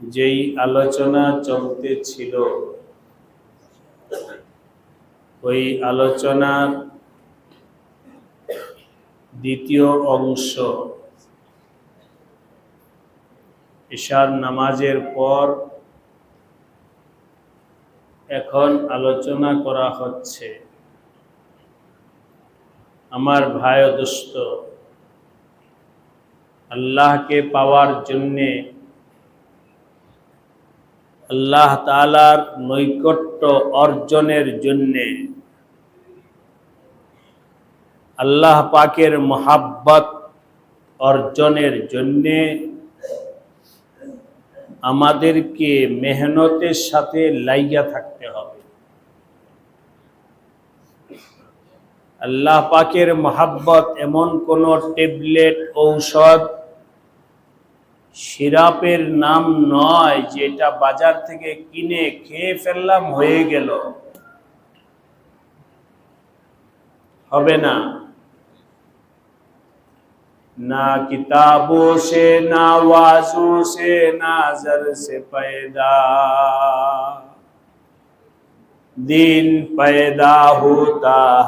যেই আলোচনা চলতেছিল ওই আলোচনার দ্বিতীয় অংশ ঈশার নামাজের পর এখন আলোচনা করা হচ্ছে। আমার ভাই দোস্ত, আল্লাহকে পাওয়ার জন্যে আল্লাহ তালার নৈকট্য অর্জনের জন্যে। আল্লাহ পাকের মহাব্বত অর্জনের জন্যে আমাদেরকে মেহনতের সাথে লাইগা থাকতে হবে। আল্লাহ পাকের মহাব্বত এমন কোন ট্যাবলেট, ঔষধ সিরাপের নাম নয়, যেটা বাজার থেকে কিনে খেয়ে ফেললাম, হয়ে গেল। হবে না। না কিতাবো সে, না ওয়াজু সে, না জর সে পয়দা। দিন پیدا হতা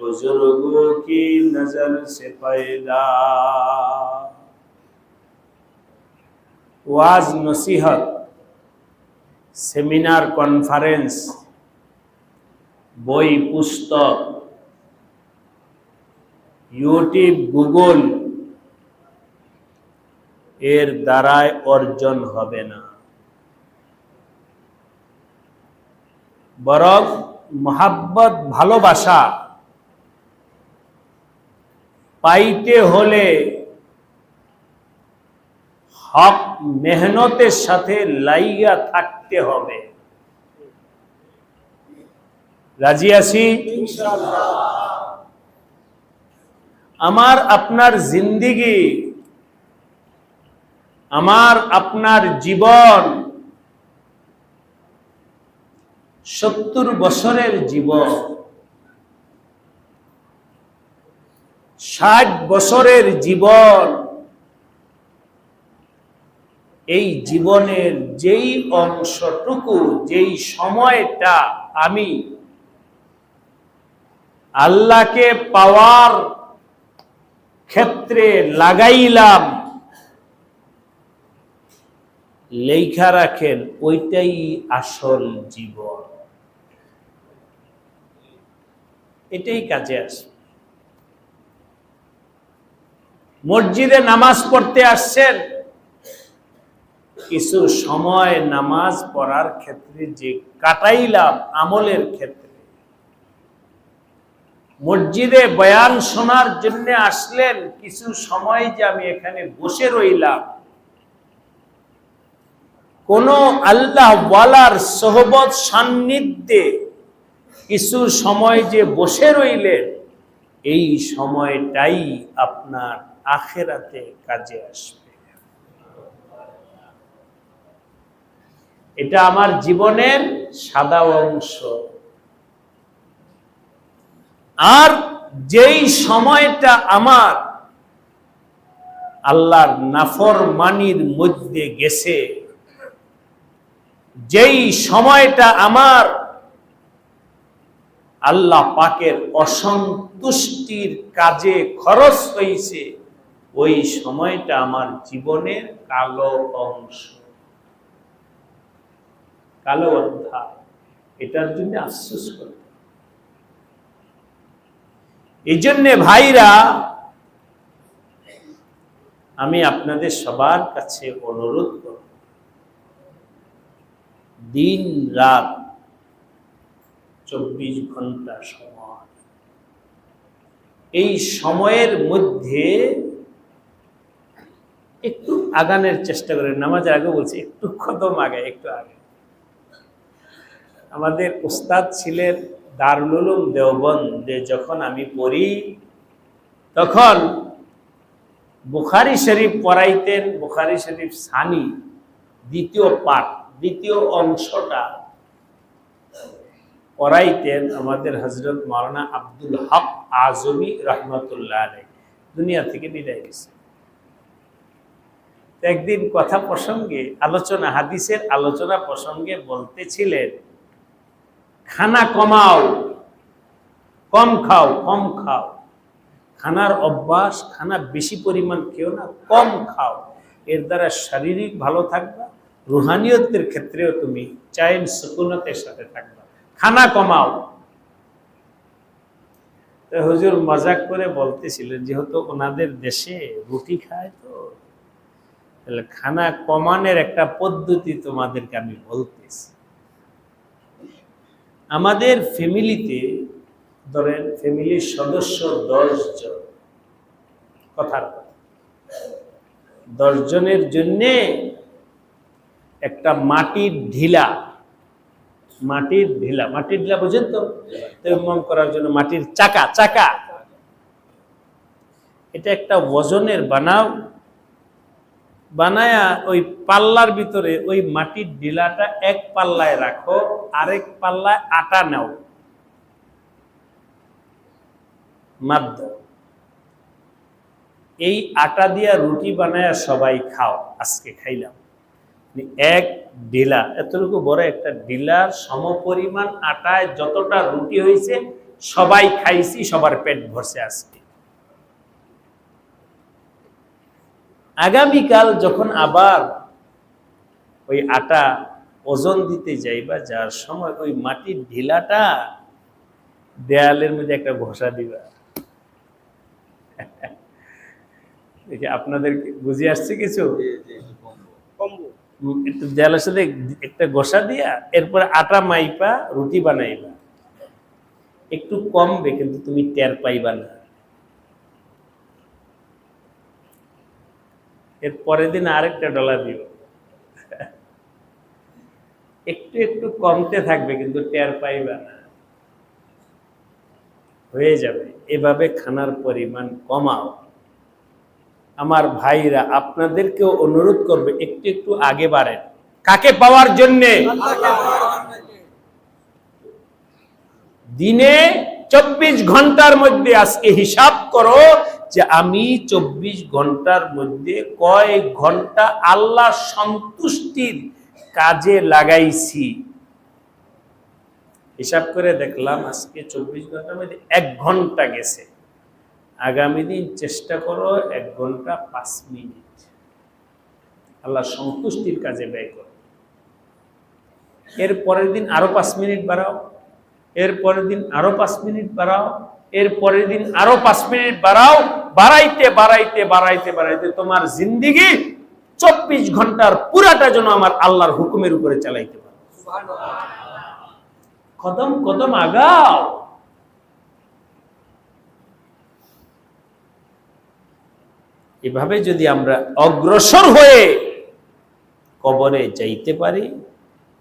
হুজুর্গ কি নজর সে سے ওয়াজ নসিহত, সেমিনার কনফারেন্স, বই পুস্তক, ইউটিউব, গুগল এর দ্বারায় অর্জন হবে না। বরং মহাব্বত, ভালোবাসা পাইতে হলে হক মেহনতের সাথে লাইগা থাকতে হবে। রাজি আছি? আমার আপনার জিন্দিগি, আমার আপনার জীবন, সত্তর বছরের জীবন, ষাট বছরের জীবন এই জীবনের যেই অংশটুকু, যেই সময়টা আমি আল্লাহকে পাওয়ার ক্ষেত্রে লাগাইলাম লেখা রাখেন, ওইটাই আসল জীবন। এটাই কাজে আসে মসজিদে নামাজ পড়তে আসছেন কিছু সময় নামাজ পড়ার ক্ষেত্রে যে কাটাইলাম আমলের ক্ষেত্রে, মসজিদে বয়ান শোনার জন্য আসলেন, কিছু সময় যে আমি এখানে বসে রইলাম। কোন আল্লাহ ওয়ালার সহবত সান্নিধ্যে কিছু সময় যে বসে রইলেন, এই সময়টাই আপনার আখেরাতে কাজে আসবে। এটা আমার জীবনের সাদা অংশ। আর যেই সময়টা আমার আল্লাহর নাফর মানির মধ্যে গেছে, যেই সময়টা আমার আল্লাহ পাকের অসন্তুষ্টির কাজে খরচ হয়েছে ওই সময়টা আমার জীবনের কালো অংশ। কালো অধ্যায় এটার জন্য আফসোস করতে এই জন্যে ভাইরা, আমি আপনাদের সবার কাছে অনুরোধ করব, দিন রাত চব্বিশ ঘণ্টা সময়, এই সময়ের মধ্যে একটু আগানের চেষ্টা করেন। নামাজের আগে বলছি, একটু কদম আগে একটু আগে আমাদের উস্তাদ ছিলেন দারুল উলুম দেওবন্দে যখন আমি পড়ি, তখন বুখারি শরীফ পড়াইতেন, বুখারি শরীফ সানি, দ্বিতীয় পাঠ, দ্বিতীয় অংশটা পড়াইতেন আমাদের হজরত মাওলানা আব্দুল হক আজমি রহমতুল্লাহ আলাই দুনিয়া থেকে বিদায় গেছে একদিন কথা প্রসঙ্গে, আলোচনা, হাদিসের আলোচনা প্রসঙ্গে বলতেছিলেন খানা কমাও, কম খাও কম খাও। খানার অভ্যাস, খানা বেশি পরিমাণ খেও না, কম খাও। এর দ্বারা শারীরিক ভালো থাকবা, রুহানিয়তের ক্ষেত্রেও তুমি চাইন সুকুনতের সাথে থাকবা। খানা কমাও। হুজুর মজাক করে বলতেছিলেন, যেহেতু ওনাদের দেশে রুটি খায় তো, তাহলে খানা কমানোর একটা পদ্ধতি তোমাদেরকে আমি বলতেছি। আমাদের ফ্যামিলিতে ধরেন ফ্যামিলির সদস্য দশজন, কথার কথা। দশ জনের জন্যে একটা মাটির ঢিলা মাটির ঢিলা মাটির ঢিলা বুঝেন তো? তৈমম করার জন্য মাটির চাকা চাকা। এটা একটা ওজনের বানাও বানায়া ওই পাল্লার ভিতরে ওই মাটির ডিলাটা এক পাল্লায় রাখো, আরেক পাল্লায় আটা নাও। এই আটা দিয়া রুটি বানায়া সবাই খাও, আজকে খাইলাম। মানে এক ডিলা, এতটুকু বড় একটা ডিলার, সমপরিমাণ আটায় যতটা রুটি হয়েছে সবাই খাইছি, সবার পেট ভরছে আজকে। আগামীকাল যখন আবার ওই আটা ওজন দিতে যাইবা যার সময় ওই মাটির ঢিলাটা দেয়ালের মধ্যে একটা ঘষা দিবা। দেখি আপনাদের বুঝে আসছে কিছু? একটু দেয়ালের সাথে একটা ঘষা দিয়া এরপর আটা মাইপা রুটি বানাইবা। একটু কমবে কিন্তু তুমি টের পাইবা না। এর পরের দিন আরেকটা ডলার দিব। একটু একটু কমতে থাকবে, কিন্তু টের পাইবা না। হয়ে যাবে। এভাবে খানার পরিমাণ কমাও। আমার ভাইরা, আপনাদেরকেও অনুরোধ করবে, একটু একটু আগে বাড়েন। কাকে পাওয়ার জন্যে? দিনে চব্বিশ ঘণ্টার মধ্যে আজকে হিসাব করো যে আমি চব্বিশ ঘণ্টার মধ্যে কয় ঘণ্টা আল্লাহ সন্তুষ্টির কাজে লাগাইছি? হিসাব করে দেখলাম আজকে চব্বিশ ঘণ্টার মধ্যে এক ঘণ্টা গেছে। আগামী দিন চেষ্টা করো এক ঘণ্টা পাঁচ মিনিট। আল্লাহ সন্তুষ্টির কাজে ব্যয় করো। এর পরের দিন আরও পাঁচ মিনিট বাড়াও। এর পরের দিন আরও পাঁচ মিনিট বাড়াও। এর পরের দিন আরও পাঁচ মিনিট বাড়াও, বাড়াইতে বাড়াইতে বাড়াইতে বাড়াইতে তোমার জিন্দিগি চব্বিশ ঘণ্টার পুরাটা যেন আমার আল্লাহর হুকুমের উপরে চালাইতে পারো। কদম কদম আগাও। এভাবে যদি আমরা অগ্রসর হয়ে কবরে যাইতে পারি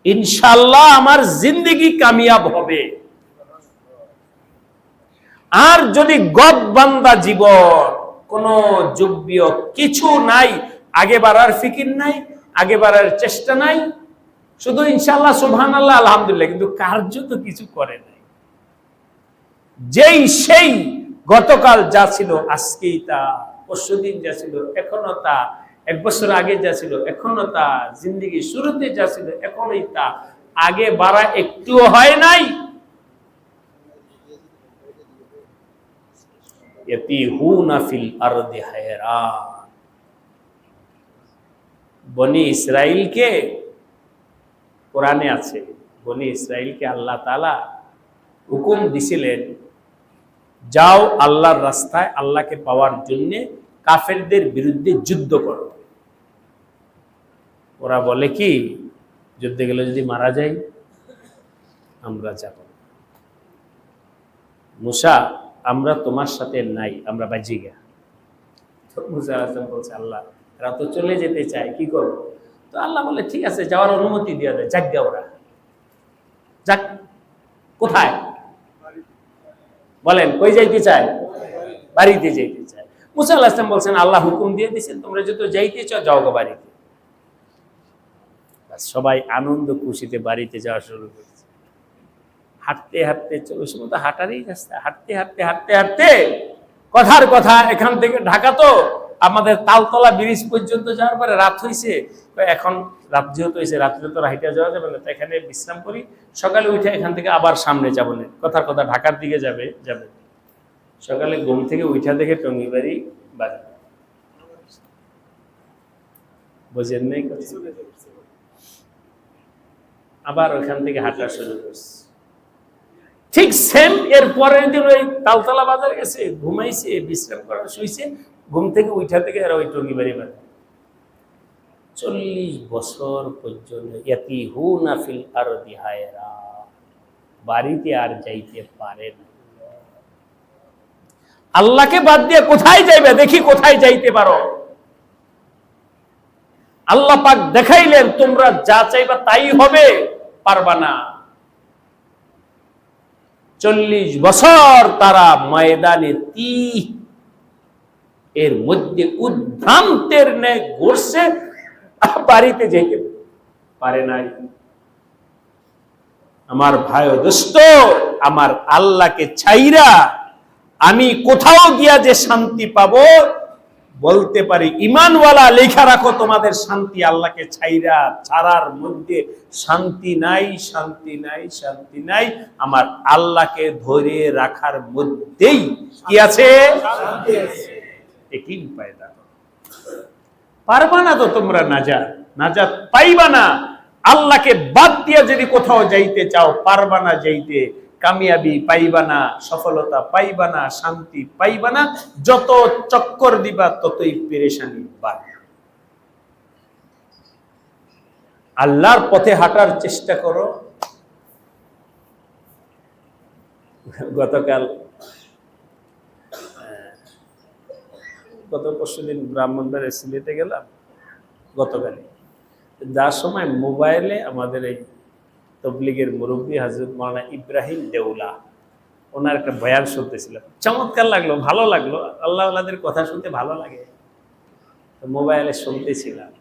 ইনশাল্লাহ আমার জিন্দিগি কামিয়াব হবে। আর যদি গদ বান্দা জীবন, কোন যোগ্য কিছু নাই, আগে বাড়ার ফিকির নাই, আগে বাড়ার চেষ্টা নাই, শুধু ইনশাল্লাহ সুবহান আল্লাহ আলহামদুলিল্লাহ, কিন্তু কার্য তো কিছু করে নাই। যেই সেই গতকাল যা ছিল, আজকেই তা পরশুদিন যা ছিল এখনও তা, এক বছর আগে যা ছিল এখনও তা জিন্দিগি শুরুতে যা ছিল, এখনই তা, আগে বাড়া একটুও হয় নাই ফিল আরদি হায়রান বনি ইসরাইলকে কোরআনে আছে, বনি ইসরাইলকে আল্লাহ তালা হুকুম দিছিলেন, যাও আল্লাহর রাস্তায় আল্লাহকে পাওয়ার জন্য কাফেরদের বিরুদ্ধে যুদ্ধ করো ওরা বলে কি, যুদ্ধে গেলে যদি মারা যাই, আমরা যাব। মুসা আমরা তোমার সাথে নাই, আমরা বাজি গা মুসা বলছে, আল্লাহ, এরা তো চলে যেতে চায়, কি করব? তো আল্লাহ বলে, ঠিক আছে, যাওয়ার অনুমতি দিয়ে দেয় যাক ওরা। যাক, কোথায়? বলেন, কই যাইতে চায়? বাড়িতে যাইতে চায়। মুসা আল্লাহ ইসলাম বলছেন, আল্লাহ হুকুম দিয়ে দিয়েছেন, তোমরা যদি যাইতে চাও, যাও গো বাড়িতে। সবাই আনন্দ, খুশিতে বাড়িতে যাওয়া শুরু করেছে হাঁটতে হাঁটতে ওই সময় তো হাঁটারই রাস্তা। হাঁটতে হাঁটতে হাঁটতে হাঁটতে কথার কথা এখান থেকে ঢাকা তো আমাদের তালতলা ব্রিজ পর্যন্ত যাওয়ার পরে রাত হয়েছে এখন রাত যেহেতু হয়েছে রাত্রে তো হাইটা যাওয়া যাবে না, তো এখানে বিশ্রাম করি। সকালে উঠে এখান থেকে আবার সামনে যাব না। কথার কথা ঢাকার দিকে যাবে যাবে। সকালে ঘুম থেকে উঠা দেখে টঙ্গিবাড়ি বাজার। বোঝেন নাই? আবার ওখান থেকে হাঁটা শুরু করছে সেম, এর পরের দিন ওই তালতলা বাজার গেছে, ঘুমাইছে, বিশ্রাম করা শুইছে, ঘুম থেকে উঠা থেকে আর ওই টঙ্গি বাড়ি বাড়ি। চল্লিশ বছর পর্যন্ত এতি হু না ফিল আর দিহায়রা বাড়িতে আর যাইতে পারে না। আল্লাহকে বাদ দিয়ে কোথায় যাইবে? দেখি কোথায় যাইতে পারো। আল্লাহ পাক দেখাইলেন, তোমরা যা চাইবা তাই হবে, পারবা না। চল্লিশ বছর তারা ময়দানে তি এর মধ্যে উদ্ভ্রান্তের ন্যায় ঘুরছে বাড়িতে যেতে পারে নাই। আমার ভাই দোস্ত, আমার আল্লাহকে ছাইরা আমি কোথাও গিয়া যে শান্তি পাবো বলতে পারি ইমানওয়ালা লেখা রাখো তোমাদের শান্তি আল্লাহকে ছাইরা ছাড়ার মধ্যে শান্তি নাই শান্তি নাই শান্তি নাই। আমার আল্লাহকে ধরে রাখার মধ্যেই কি আছে? একই পায়দা পারবা না তো তোমরা নাজাত? নাজাত পাইবা না? আল্লাহকে বাদ দিয়ে যদি কোথাও যাইতে চাও পারবা না যাইতে। কামিয়াবি পাইবা না সফলতা পাইবা না শান্তি পাইবা না যত চক্কর দিবা ততই পেরেশানি বাড়বে। আল্লাহর পথে হাঁটার চেষ্টা করো। গতকাল গত পরশু দিন ব্রাহ্মণবাড়ে সিলেটে গেলাম, গতকালই। যার সময় মোবাইলে আমাদের এই তবলিগের মুরব্বী হাজরত মাওলানা ইব্রাহিম দেউলা, ওনার একটা বয়ান শুনতেছিলাম। চমৎকার লাগল, ভালো লাগল। আল্লাহ আল্লাহদের কথা শুনতে ভালো লাগে। তো মোবাইলে শুনতেছিলাম।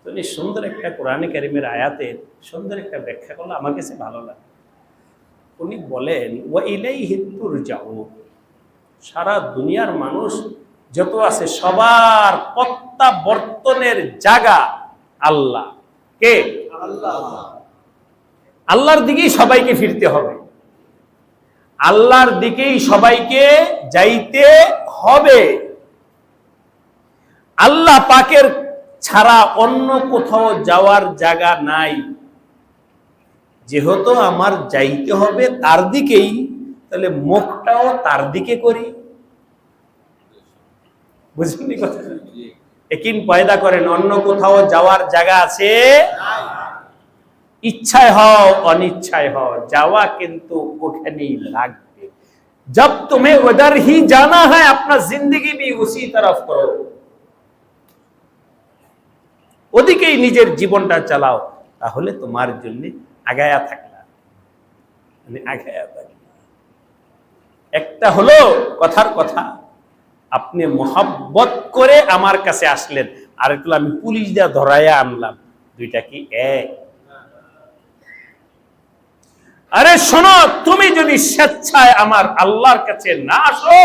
তো উনি সুন্দর একটা কোরআনে কারিমের আয়াতের সুন্দর একটা ব্যাখ্যা করল, আমার কাছে ভালো লাগে উনি বলেন ও ইলাই হিন্দুর যাও সারা দুনিয়ার মানুষ যত আছে, সবার প্রত্যাবর্তনের জায়গা আল্লাহ। কে? আল্লাহর দিকেই সবাইকে ফিরতে হবে। আল্লাহর দিকেই সবাইকে যাইতে হবে। আল্লাহ পাকের ছাড়া অন্য কোথাও যাওয়ার জায়গা নাই। যেহেতু আমার যাইতে হবে তার দিকেই, তাহলে মুখটাও তার দিকে করি। বুঝলি কথা একিন পয়দা করেন, অন্য কোথাও যাওয়ার জায়গা আছে ইচ্ছায় হও, অনিচ্ছায় হও, যাওয়া কিন্তু ওখানেই লাগবে। জব তুমি ওদার হি জানা হয়, আপনার জিন্দগি বি উসি তরফ করো। ওদিকেই নিজের জীবনটা চালাও, তাহলে তোমার জন্য আগায়া থাকলা। মানে আগায়া থাকলা। একটা হলো কথার কথা, আপনি মোহাব্বত করে আমার কাছে আসলেন, আরেকটা আমি পুলিশ দিয়ে ধরাইয়া আনলাম, দুইটা কি এক? আরে শোনো, তুমি যদি স্বেচ্ছায় আমার আল্লাহর কাছে না আসো,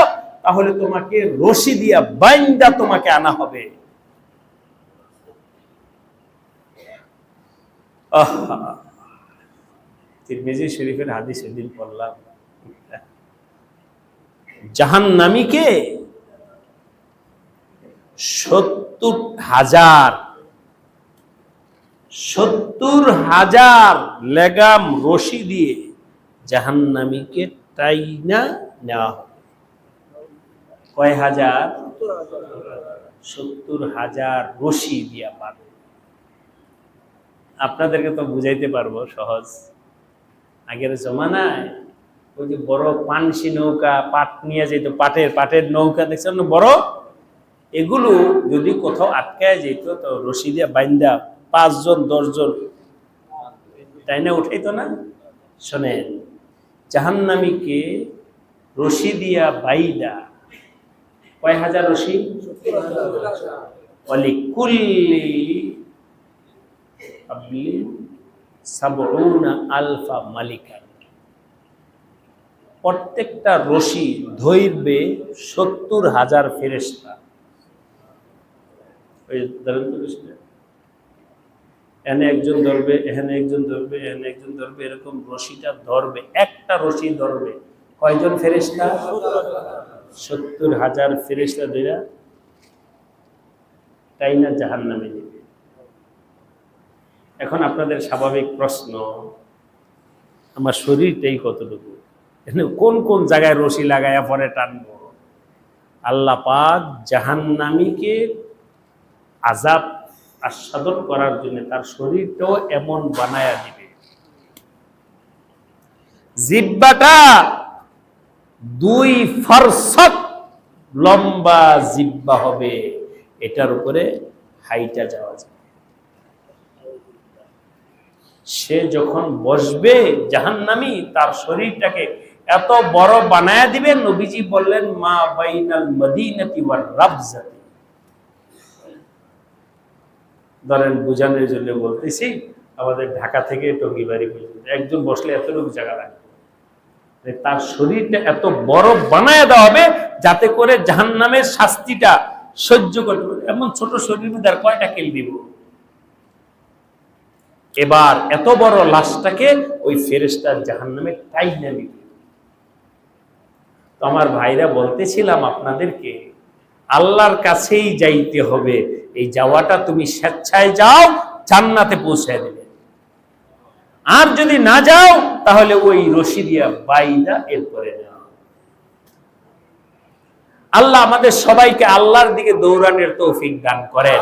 তাহলে তোমাকে রশি দিয়া বাইন্দা তোমাকে আনা হবে। তিরমিজি শরীফের হাদিস সেদিন পড়লাম জাহান্নামীকে সত্তর হাজার সত্তর হাজার লেগাম রশি দিয়ে জাহান্নামীকে টাইনা নেওয়া হবে। কয় হাজার সত্তর হাজার রশি দিয়া পাবে আপনাদেরকে তো বুঝাইতে পারব সহজ। আগের জমানায় ওই যে বড় পানসি নৌকা, পাট নিয়ে যেত, পাটের পাটের নৌকা, দেখছেন বড়? এগুলো যদি কোথাও আটকায় যেত, তো রশি দিয়ে বাইন্দা পাঁচজন, দশজন। তাই না? উঠাইতো না? শোনেন, জাহান্নামীকে রশি দিয়া বাইদা। কয় হাজার রশি? অলি কুল্লি আলফা মালিকা প্রত্যেকটা রশি ধৈর্বে সত্তর হাজার ফেরেস্তা ধরেন তো এখানে একজন ধরবে এখানে একজন ধরবে এখানে একজন ধরবে, এরকম রশিটা ধরবে, একটা রশি ধরবে। কয়জন ফেরেস্তা সত্তর হাজার ফেরেস্তা ধরা তাই না জাহান নামে নেবে এখন আপনাদের স্বাভাবিক প্রশ্ন, আমার শরীরটাই কতটুকু? এখানে কোন কোন জায়গায় রশি লাগাইয়া পরে টানবো? আল্লাহ পাক জাহান্নামীকে আজাব আস্বাদন করার জন্য তার শরীরটাও এমন বানায়া দিবে। জিব্বাটা দুই ফরসত লম্বা জিব্বা হবে, এটার উপরে হাইটা যাওয়া যাবে সে যখন বসবে জাহান্নামী, তার শরীরটাকে এত বড় বানায়া দিবে, নবীজি বললেন, মা বাইনাল মদিনাতি ওয়ার রাবজাতি। ধরেন বুঝানোর জন্য বলতেছি, আমাদের ঢাকা থেকে টঙ্গিবাড়ি পর্যন্ত। একজন বসলে এতটুকু জায়গা লাগবে মানে তার শরীরটা এত বড় বানায় দেওয়া হবে যাতে করে জাহান্নামের শাস্তিটা সহ্য করতে পারে। এমন ছোট শরীর আর কয়টা কেল দিব? এবার এত বড় লাশটাকে ওই ফেরেস্তার জাহান্নামে টাই না নিবে তো আমার ভাইরা বলতেছিলাম আপনাদেরকে, আল্লাহর কাছেই যাইতে হবে। এই যাওয়াটা তুমি স্বেচ্ছায় যাও, জান্নাতে পৌঁছে দেবে। আর যদি না যাও, তাহলে ওই রশি দিয়া বাইদা এরপরে যাও। আল্লাহ আমাদের সবাইকে আল্লাহর দিকে দৌড়ানোর তৌফিক দান করেন।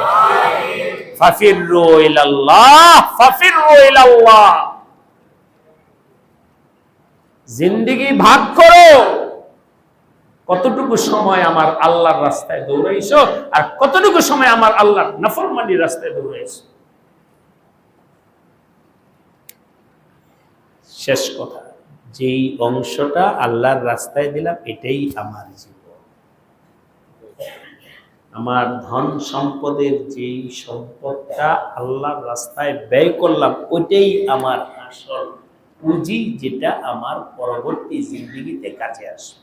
জিন্দেগি ভাগ করো। কতটুকু সময় আমার আল্লাহর রাস্তায় দৌড়াইছো আর কতটুকু সময় আমার আল্লাহর নফরমানির রাস্তায় দৌড়াইছো? শেষ কথা, যেই অংশটা আল্লাহর রাস্তায় দিলাম, এটাই আমার জীবন। আমার ধন সম্পদের যেই সম্পদটা আল্লাহর রাস্তায় ব্যয় করলাম, ওইটাই আমার আসল পুঁজি যেটা আমার পরবর্তী জিন্দগিতে কাজে আসবে।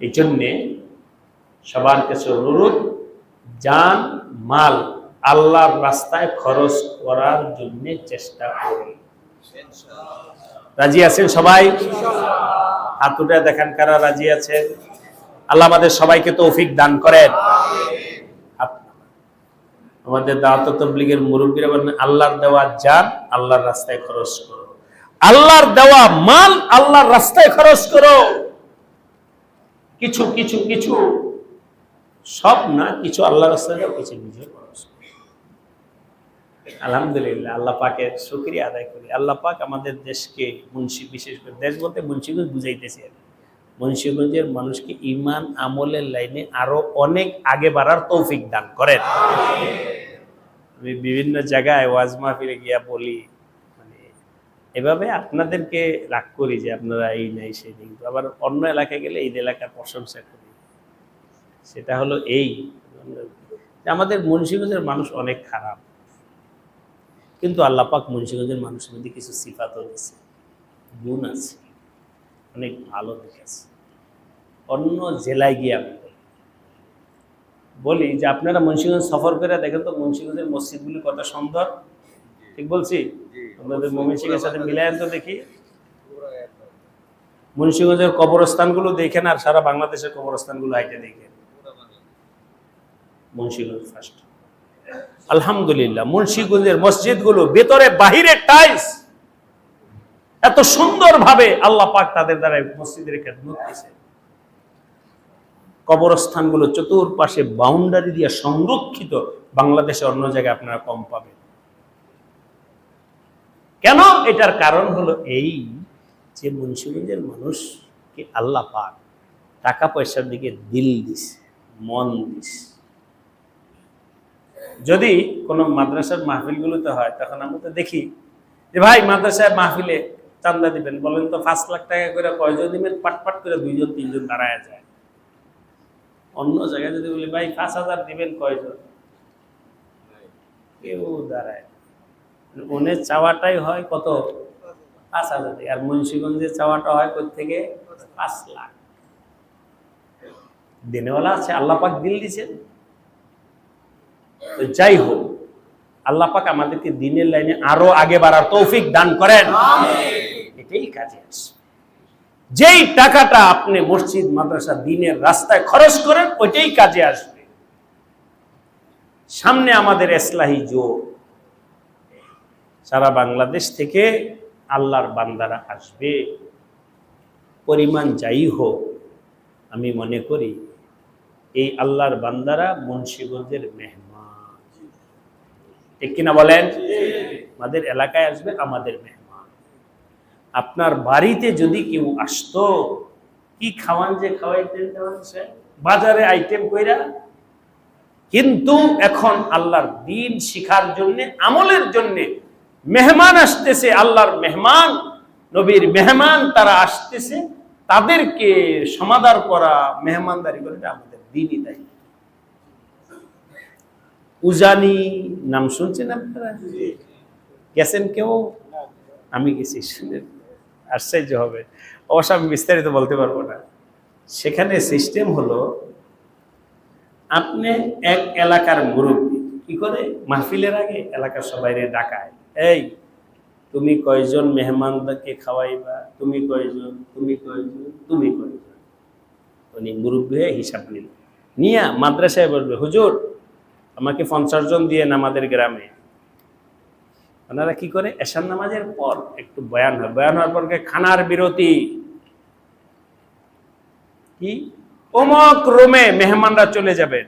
এই জন্যে সবার কাছে অনুরোধ যান মাল আল্লাহর রাস্তায় খরচ করার জন্য চেষ্টা করি রাজি আছেন সবাই? হাতুটা দেখান কারা রাজি আছেন। আল্লাহ আমাদের সবাইকে তৌফিক দান করেন। আমাদের দাওয়াত তবলিগের মুরব্বীরা বলেন, আল্লাহর দেওয়া যান আল্লাহর রাস্তায় খরচ করো। আল্লাহর দেওয়া মাল আল্লাহর রাস্তায় খরচ করো। কিছু কিছু কিছু। সব না, কিছু আল্লাহ রাস্তায় কিছু নিজে আলহামদুলিল্লাহ, আল্লাহ পাকের শুক্রিয়া আদায় করি। আল্লাহ পাক আমাদের দেশকে মুন্সি, বিশেষ করে দেশ বলতে মুন্সিগঞ্জ বুঝাইতেছি আর মুন্সিগঞ্জের মানুষকে ইমান আমলের লাইনে আরও অনেক আগে বাড়ার তৌফিক দান করেন। আমি বিভিন্ন জায়গায় ওয়াজ মাহফিলে গিয়া বলি এভাবে আপনাদেরকে রাগ করি যে আপনারা এই নাই সেই নেই। আবার অন্য এলাকায় গেলে এই এলাকার প্রশংসা করি। সেটা হলো এই। যে আমাদের মুন্সিগঞ্জের মানুষ অনেক খারাপ। কিন্তু আল্লাহ পাক মুন্সিগঞ্জের মানুষের মধ্যে কিছু সিফাতও দিছে গুণ আছে। অনেক ভালো দিক আছে। অন্য জেলায় গিয়ে আমি বলি। বলি যে আপনারা মুন্সিগঞ্জ সফর করে দেখেন তো মুন্সিগঞ্জের মসজিদগুলি কত সুন্দর? ঠিক বলছি? আপনাদের মমিনসিংহের সাথে মিলায়েন তো দেখি। মুন্সিগঞ্জের কবরস্থানগুলো দেখেন আর সারা বাংলাদেশের কবরস্থানগুলো আইটে দেখেন মুন্সিগঞ্জ ফার্স্ট আলহামদুলিল্লাহ মুন্সিগঞ্জের মসজিদগুলো ভেতরে বাহিরে টাইলস এত সুন্দরভাবে আল্লাহ পাক তাদের দ্বারা মসজিদের খেদমত দিয়েছে। কবরস্থানগুলো চতুর্পাশে বাউন্ডারি দিয়ে সংরক্ষিত। বাংলাদেশে অন্য জায়গায় আপনারা কম পাবেন। কেন? এটার কারণ হলো এই যে মুন্সিগঞ্জের মানুষকে আল্লাহ পাক টাকা পয়সার দিকে দিল দিস মন দিস যদি কোনো মাদ্রাসার মাহফিলগুলোতে হয়, তখন আমরা তো দেখি যে ভাই মাদ্রাসায় মাহফিলে চান্দা দিবেন। বলেন তো পাঁচ লাখ টাকা করে কয়জন দিবেন? পাট পাট করে দুইজন, তিনজন দাঁড়ায় যায়। অন্য জায়গায় যদি বলি, ভাই পাঁচ হাজার দিবেন কয়জন? কেউ দাঁড়ায় ওনের চাওয়াটাই হয় কত? পাঁচ হাজার আর মুন্সিগঞ্জের চাওয়াটা হয় থেকে পাঁচ লাখ। দিনেওয়ালা আছে আল্লাহ পাক দিল দিছেন। তো যাই হোক আল্লাহ পাক আমাদেরকে দিনের লাইনে আরও আগে বাড়ার তৌফিক দান করেন। এটাই কাজে আসে যেই টাকাটা আপনি মসজিদ মাদ্রাসা দিনের রাস্তায় খরচ করেন ওইটাই কাজে আসবে। সামনে আমাদের এসলাহি জোর সারা বাংলাদেশ থেকে আল্লাহর বান্দারা আসবে। পরিমাণ যাই হোক, আমি মনে করি এই আল্লাহর বান্দারা মুন্সিগঞ্জের মেহমান। ঠিক কিনা বলেন? আমাদের এলাকায় আসবে আমাদের মেহমান। আপনার বাড়িতে যদি কেউ আসতো, কি খাওয়ান যে খাওয়াইতেন? বাজারে আইটেম কইরা? কিন্তু এখন আল্লাহর দিন শিখার জন্যে, আমলের জন্য মেহমান আসতেছে, আল্লাহর মেহমান, নবীর মেহমান তারা আসতেছে, তাদেরকে সমাদার করা মেহমানদারি করে আমাদের দিনই দায়ী উজানি, নাম শুনছেন আপনারা? গেছেন কেউ? আমি গেছি আশ্চর্য হবে। অবশ্য আমি বিস্তারিত বলতে পারব না। সেখানে সিস্টেম হলো, আপনি এক এলাকার মুরব্বী, কি করে? মাহফিলের আগে এলাকার সবাইরে ডাকায়। এই, তুমি কয়জন মেহমানকে খাওয়াইবা? তুমি কয়জন? তুমি কয়জন? তুমি কয়জন? উনি মুরব্বী হয়ে হিসাব নিল। নিয়া মাদ্রাসায় বলবে, হুজুর, আমাকে পঞ্চাশ জন দিয়ে আমাদের গ্রামে। ওনারা কি করে? এশার নামাজের পর একটু বয়ান হয়। বয়ান হওয়ার পর খানার বিরতি। কি? অমক রোমে মেহমানরা চলে যাবেন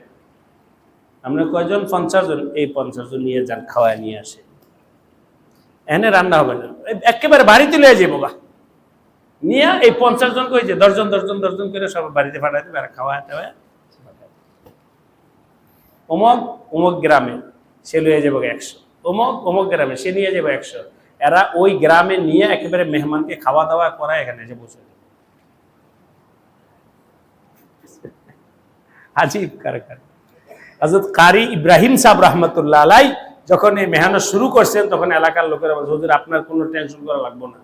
আমরা কয়জন? পঞ্চাশ জন। এই পঞ্চাশ জন নিয়ে যান, খাওয়ায় নিয়ে আসে। এনে রান্না হবে না। একেবারে বাড়িতে লিয়ে যাব গা নিয়ে এই পঞ্চাশ জন কই যে দশজন দশজন দশজন করে সব বাড়িতে পাঠাই দেবে খাওয়া অমক অমক গ্রামে সে লয়ে যাব একশো। অমক অমক গ্রামে সে নিয়ে যাব একশো। এরা ওই গ্রামে নিয়ে একেবারে মেহমানকে খাওয়া দাওয়া করা এখানে এসে বসে আজিব কারি ইব্রাহিম সাহ রহমতুল্লাহ আলাই যখন এই মেহনত শুরু করছেন তখন এলাকার লোকেরা বলছে হুজুর আপনার কোনো টেনশন করা লাগবে না।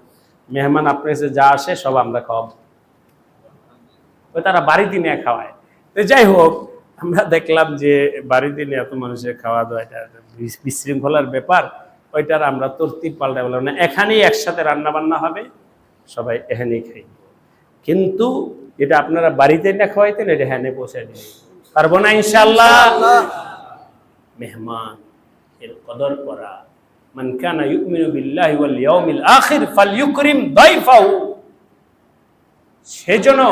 মেহমান আপনার কাছে যা আসে সব আমরা খাওয়াবো। ওই তারা বাড়িতে নিয়ে খাওয়ায়। তো যাই হোক আমরা দেখলাম যে বাড়িতে নিয়ে এত মানুষের খাওয়া দাওয়া এটা বিশৃঙ্খলার ব্যাপার। ওইটার আমরা তরতিব পাল্টা বললাম না এখানেই একসাথে রান্না বান্না হবে সবাই এখানেই খাই। কিন্তু এটা আপনারা বাড়িতে না খাওয়াইতেন এটা হ্যানে পৌঁছে দিন পারব না ইনশাল্লাহ মেহমান। এর কদর করা। সেজন্য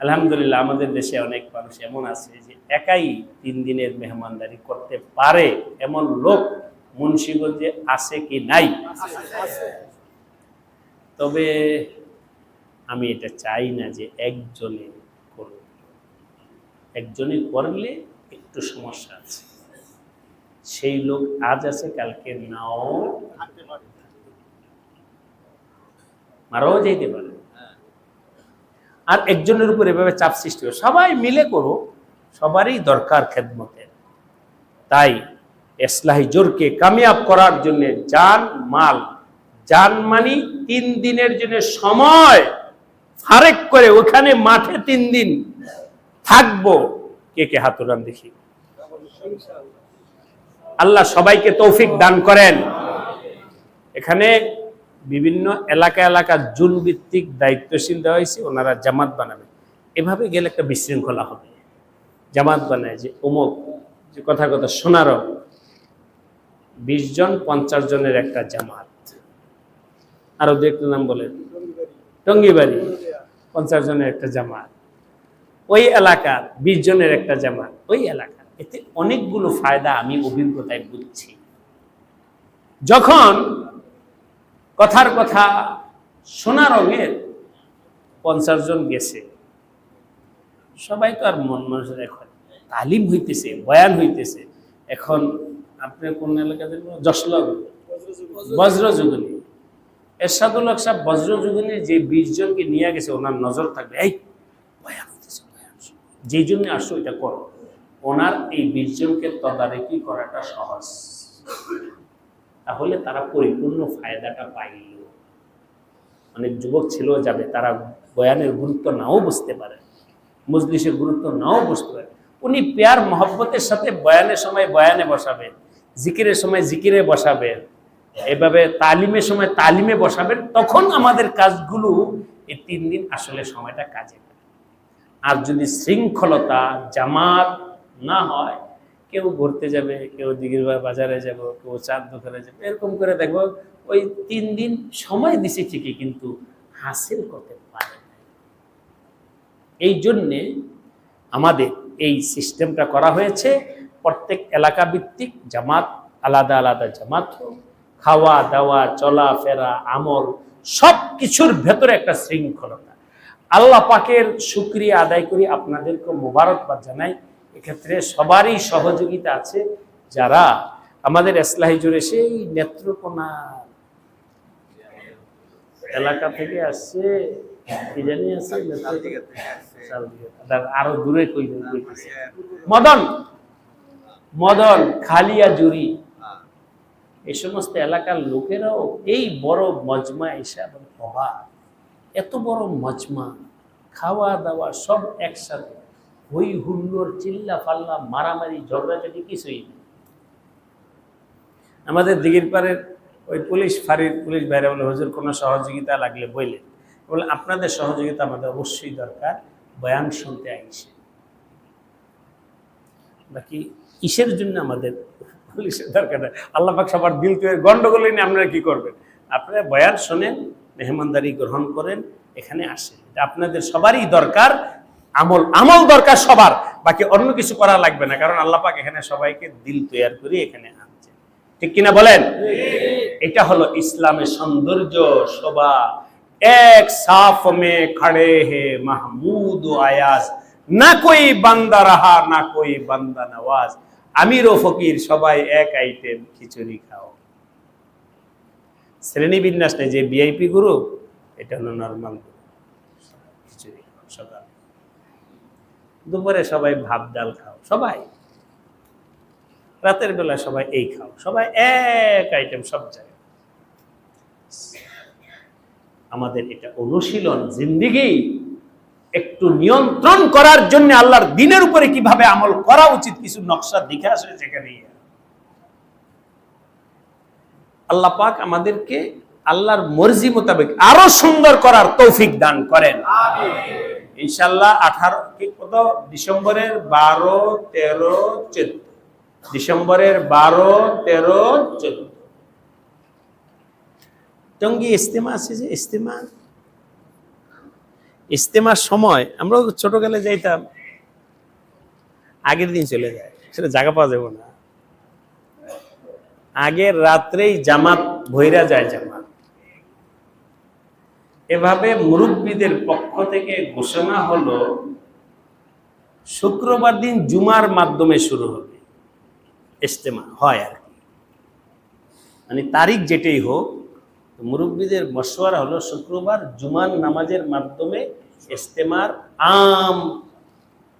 আলহামদুলিল্লাহ আমাদের দেশে অনেক মানুষ এমন আছে যে একাই তিন দিনের মেহমানদারি করতে পারে এমন লোক মুন্সিগঞ্জে আছে কি নাই? তবে আমি এটা চাই না যে একজনে করবে একজনে করলে একটু সমস্যা আছে। সেই লোক আজ আছে কালকে নাও মারাও যেতে পারে। আর একজনের উপর এভাবে চাপ সৃষ্টি হয় সবাই মিলে করো সবারই দরকার খেদমতের। তাই এসলাহি জোরকে কামিয়াব করার জন্য জান মাল জান মানি তিন দিনের জন্য সময় ফারেক করে ওখানে মাঠে তিন দিন থাকব। কে কে হাত দেখি। আল্লাহ সবাইকে তৌফিক দান করেন। এখানে বিভিন্ন এলাকা এলাকা জুন ভিত্তিক দায়িত্বশীল দেওয়া হয়েছে, ওনারা জামাত বানাবে। এভাবে গেলে একটা বিশৃঙ্খলা হবে। জামাত বানায় যে অমুক, যে কথা কথা সোনারও বিশ জন, পঞ্চাশ জনের একটা জামাত। আরও দু একটা নাম বলেন টঙ্গিবাড়ি, পঞ্চাশ জনের একটা জামাত। ওই এলাকার বিশ জনের একটা জামাত। ওই এলাকা এতে অনেকগুলো ফায়দা আমি অভিজ্ঞতায় বুঝছি। যখন কথার কথা সোনা রঙের পঞ্চাশ জন গেছে, সবাই তো আর মন মানুষের এখন তালিম হইতেছে, বয়ান হইতেছে। এখন আপনি কোন এলাকাতে যশলগ বজ্রযুগনী। এরশাদুল হক সাহেব যে বিশ জনকে নিয়ে গেছে, ওনার নজর থাকবে, এই, বয়ান হইতেছে যেই জন্য আসছো এটা করো। ওনার এই জনকে তদারকি করাটা সহজ। তাহলে তারা পরিপূর্ণ ফায়দাটা পাইল। অনেক যুবক ছিল যাবে তারা বয়ানের গুরুত্ব নাও বুঝতে পারে, মজলিসের গুরুত্ব নাও বুঝতে পারে। উনি পেয়ার মহব্বতের সাথে বয়ানের সময় বয়ানে বসাবেন জিকিরের সময় জিকিরে বসাবেন এভাবে তালিমের সময় তালিমে বসাবেন তখন আমাদের কাজগুলো এই তিন দিন আসলে সময়টা কাজে। আর যদি শৃঙ্খলতা, জামাত না হয়, কেউ ঘুরতে যাবে, কেউ দিঘির বাজারে যাব, কেউ চাঁদ দোকানে যাবে, এরকম করে দেখব, ওই তিন দিন সময় দিছে ঠিকই, কিন্তু হাসিল করতে পারে এই জন্যে আমাদের এই সিস্টেমটা করা হয়েছে, প্রত্যেক এলাকা ভিত্তিক জামাত, আলাদা আলাদা জামাত খাওয়া, দাওয়া, চলাফেরা, আমল, সব কিছুর ভেতরে একটা শৃঙ্খলতা। আল্লাহ পাকের শুক্রিয়া আদায় করি আপনাদেরকে মোবারকবাদ জানাই। এক্ষেত্রে সবারই সহযোগিতা আছে যারা আমাদের এসলাহি জুড়ে সেই নেত্রকোনা এলাকা থেকে আসছে। কি জানি আছে? আরও দূরে কই মদন! মদন খালিয়া জুরি এই সমস্ত এলাকার লোকেরাও এই বড় মজমা হিসাব বাবা এত বড় মজমা খাওয়া দাওয়া সব একসাথে। হই হুল্লোর চিল্লা, ফাল্লা, মারামারি, ঝগড়াঝাটি কিছুই নেই। আমাদের দিঘির পাড়ের ওই পুলিশ ফাঁড়ির পুলিশ বাইরে বলে, হুজুর, কোনো সহযোগিতা লাগলে বইলে। বলে, আপনাদের সহযোগিতা আমাদের অবশ্যই দরকার। বয়ান শুনতে আইসে। বাকি কিসের জন্য আমাদের পুলিশের দরকার আল্লাহ পাক সবার দিল তৈরি। গন্ডগোল নিয়ে আপনারা কি করবেন? আপনারা বয়ান শোনেন, মেহমানদারি গ্রহণ করেন, এখানে আসেন। এটা আপনাদের সবারই দরকার। আমল আমল দরকার সবার, বাকি অন্য কিছু করা লাগবে না। কারণ আল্লাহ পাক এখানে সবাইকে দিল তৈরি করে এখানে আনছে। ঠিক কিনা বলেন? এটা হলো ইসলামের সৌন্দর্য, শোভা। এক সাফ মে খড়ে হে মাহমুদ আয়াস না কই বান্দা রাহা, না কই বান্দা নওয়াজ। আমির ও ফকির, সবাই এক আইটেম, খিচুড়ি খাও। শ্রেণি বিন্যাস নেই, যে ভিআইপি গ্রুপ এটা হলো নর্মাল খিচুড়ি সকাল। দুপুরে সবাই ভাত, ডাল খাও, সবাই। রাতের বেলা সবাই এই খাও, সবাই এক আইটেম সব জায়গায়। আমাদের এটা অনুশীলন, জিন্দিগি একটু নিয়ন্ত্রণ করার জন্য আল্লাহর দিনের উপরে কীভাবে আমল করা উচিত কিছু নকশা দেখে আসে সেখানে আল্লাহ পাক আমাদেরকে আল্লাহর মর্জি মোতাবেক আরও সুন্দর করার তৌফিক দান করেন। ইনশাল্লাহ আঠারো, কি কত? ডিসেম্বরের বারো, তেরো, চোদ্দ। ডিসেম্বরের বারো, তেরো, চোদ্দ। টঙ্গি, ইস্তেমা আছে যে ইস্তেমা? ইস্তেমার সময়, আমরা ছোটকালে যাইতাম। আগের দিন চলে যায়, সেটা জায়গা পাওয়া যাবে না। আগের রাত্রেই জামাত ভৈরা যায় জামাত। এভাবে মুরব্বীদের পক্ষ থেকে ঘোষণা হলো, শুক্রবার দিন জুমার মাধ্যমে শুরু হবে। ইস্তেমা হয় আর কি। মানে তারিখ যেটাই হোক মুরব্বীদের মশওয়ারা হলো শুক্রবার জুমার নামাজের মাধ্যমে ইস্তেমার আম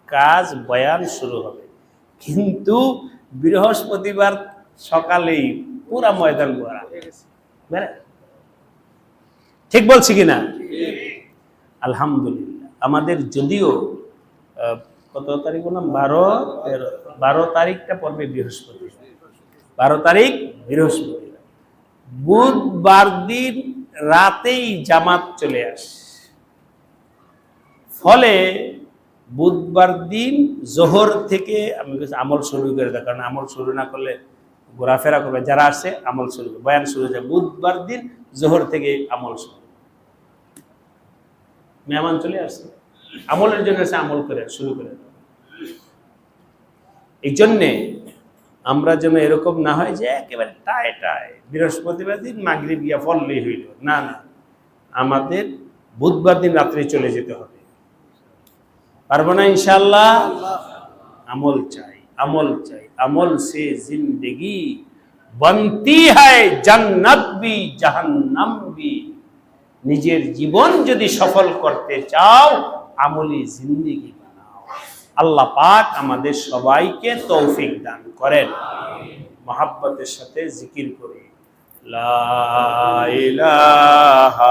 কাজ বয়ান শুরু হবে। কিন্তু বৃহস্পতিবার সকালেই পুরা ময়দান ভরা। বেড়া ঠিক বলছি কিনা? আলহামদুলিল্লাহ। আমাদের যদিও কত তারিখ বললাম বারো বারো তারিখটা পড়বে বৃহস্পতি। বারো তারিখ, বৃহস্পতি। বুধবার দিন রাতেই জামাত চলে আসে। ফলে বুধবার দিন জোহর থেকে আমি আমল শুরু করে দেয়, কারণ আমল শুরু না করলে ঘোরাফেরা করবে। যারা আসে আমল শুরু বয়ান শুরু হয়ে যায়। বুধবার দিন জোহর থেকে আমল শুরু। মেহমান চলে আসছে। আমলের জন্য সে আমল করে, শুরু করে এই জন্যে আমরা যেন এরকম না হয় যে একেবারে টায় টায়, বৃহস্পতিবার দিন মাগরীব গিয়া ফললেই হইল। না না, আমাদের বুধবার দিন রাত্রে চলে যেতে হবে। পারব না ইনশাল্লাহ আমল চাই আমল চাই, আমল সে জিন্দেগি। বন্তি হায় জান্নাত भी জাহান্নাম भी নিজের জীবন যদি সফল করতে চাও, আমলি জিন্দিগি বানাও। আল্লাহ পাক আমাদের সবাইকে তৌফিক দান করেন। মহাব্বতের সাথে জিকির করি। লা ইলাহা